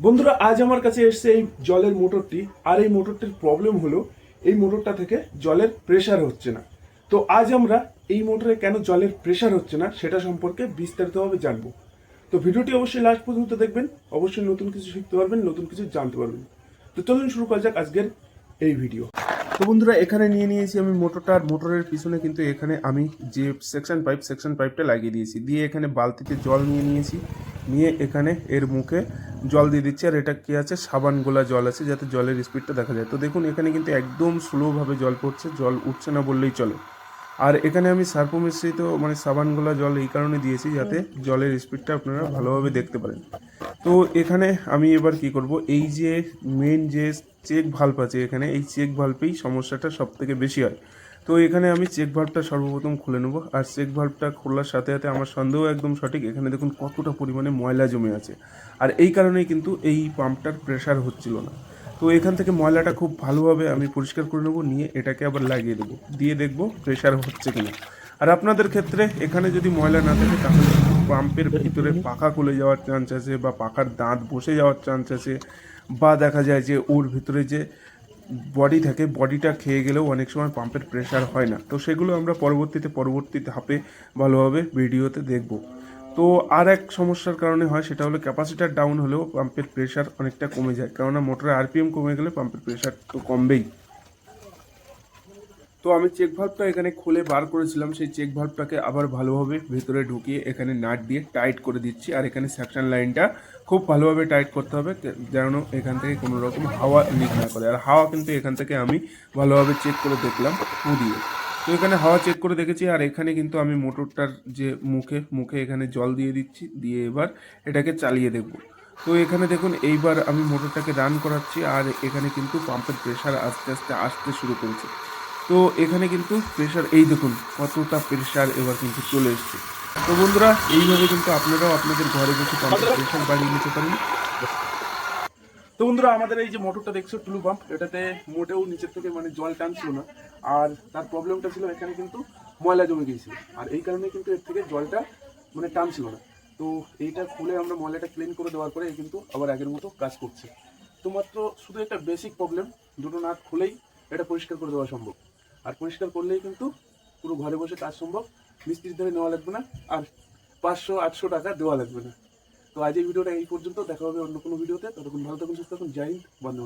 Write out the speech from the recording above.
বন্ধুরা, আজ আমার কাছে এসছে এই জলের মোটরটি। আর এই মোটরটির প্রবলেম হলো, এই মোটরটা থেকে জলের প্রেশার হচ্ছে না। তো আজ আমরা এই মোটরে কেন জলের প্রেশার হচ্ছে না, সেটা সম্পর্কে বিস্তারিতভাবে জানব। তো ভিডিওটি অবশ্যই লাস্ট পর্যন্ত দেখবেন, অবশ্যই নতুন কিছু শিখতে পারবেন, নতুন কিছু জানতে পারবেন। তো চলুন শুরু করা যাক আজকের এই ভিডিও তো বন্ধুরা, এখানে নিয়ে নিয়েছি আমি মোটরটা, আর মোটরের পিছনে কিন্তু এখানে আমি যে সেকশন পাইপ সেকশন পাইপটা লাগিয়ে দিয়েছি। দিয়ে এখানে বালতিতে জল নিয়ে নিয়েছি। নিয়ে এখানে এর মুখে জল দিয়ে দিচ্ছি। আর এটা কি আছে? সাবান গোলা জল আছে, যাতে জলের স্পিডটা দেখা যায়। তো দেখুন, এখানে কিন্তু একদম স্লোভাবে জল পড়ছে। জল উঠছে না বললেই চলে। আর এখানে আমি সার্পো মিশ্রিত মানে সাবান গোলা জল এই কারণে দিয়েছি, যাতে জলের স্পিডটা আপনারা ভালোভাবে দেখতে পারেন। তো এখানে আমি এবার কি করব? এই যে মেন যে চেক ভাল্ব আছে এখানে, এই চেক ভাল্বেই সমস্যাটা সব থেকে বেশি হয়। তো এখানে আমি চেক ভাল্বটা সর্বপ্রথম খুলে নেব। আর চেক ভাল্বটা খোলার সাথে সাথে আমার সন্দেহ একদম সঠিক, এখানে দেখুন কতটা পরিমাণে ময়লা জমে আছে। আর এই কারণেই কিন্তু এই পাম্পটার প্রেশার হচ্ছিল না। তো এখান থেকে ময়লাটা খুব ভালোভাবে আমি পরিষ্কার করে নেব, নিয়ে এটাকে আবার লাগিয়ে দেবো। দিয়ে দেখব প্রেশার হচ্ছে কিনা। আর আপনাদের ক্ষেত্রে এখানে যদি ময়লা না থাকে, তাহলে পাম্পের ভিতরে পাখা খুলে যাওয়ার চান্স আছে বা পাখার দাঁত বসে যাওয়ার চান্স আছে। বা দেখা যায় যে ওর ভিতরে যে বডি থাকে বডিটা খেয়ে গেলেও অনেক সময় পাম্পের প্রেশার হয় না। তো সেগুলো আমরা পরবর্তীতে, পরবর্তী ধাপে ভালোভাবে ভিডিওতে দেখব। তো আর এক সমস্যার কারণে হয়, সেটা হলো ক্যাপাসিটার ডাউন হলেও পাম্পের প্রেশার অনেকটা কমে যায়। কেননা মোটরের আরপিএম কমে গেলে পাম্পের প্রেশার তো কমবেই। তো আমি চেক ভাল্বটা এখানে খুলে বার করেছিলাম, সেই চেক ভাল্বটাকে আবার ভালোভাবে ভেতরে ঢুকিয়ে এখানে নাট দিয়ে টাইট করে দিচ্ছি। আর এখানে সেকশন লাইনটা খুব ভালোভাবে টাইট করতে হবে যেন এখান থেকে কোনো রকম হাওয়া লিক না করে। আর হাওয়া কিন্তু এখান থেকে আমি ভালোভাবে চেক করে দেখলাম ফু দিয়ে তো এখানে হাওয়া চেক করে দেখেছি, আর এখানে কিন্তু আমি মোটরটার যে মুখে মুখে এখানে জল দিয়ে দিচ্ছি, দিয়ে এবার এটাকে চালিয়ে দেখব। তো এখানে দেখুন, এইবার আমি মোটরটাকে রান করাচ্ছি, আর এখানে কিন্তু পাম্পের প্রেশার আস্তে আস্তে, আসতে শুরু করেছে। তো এখানে কিন্তু প্রেশার এই দেখুন, কতটা প্রেশার এবার কিন্তু চলে এসছে। তো বন্ধুরা, এইভাবে কিন্তু আপনারাও আপনাদের ঘরে বসে প্রেশার বাড়িয়ে নিতে পারেন। তো বন্ধুরা, আমাদের এই যে মোটরটা দেখছ, টুলু পাম্প এটাতে মোটেও নিচের থেকে মানে জল টানছিল না। আর তার প্রবলেমটা ছিল এখানে কিন্তু ময়লা জমে গিয়েছিল আর এই কারণে কিন্তু এর থেকে জলটা মানে টানছিল না। তো এইটা খুলে আমরা ময়লাটা ক্লিন করে দেওয়ার পরে কিন্তু আবার আগের মতো কাজ করছে। তো মাত্র শুধু একটা বেসিক প্রবলেম দুটো নাট খুলেই এটা পরিষ্কার করে দেওয়া সম্ভব। আর পরিষ্কার করলেই কিন্তু পুরো ঘরে বসে কাজ সম্ভব। মিস্ত্রির ধরে নেওয়া লাগবে না, আর পাঁচশো, আটশো টাকা দেওয়া লাগবে না। তো আজ এই ভিডিওটা এই পর্যন্ত। দেখা হবে অন্য কোনো ভিডিওতে। ততক্ষণ ভালো থাকুন, সুস্থ থাকুন। জয় হিন্দ বন্ধ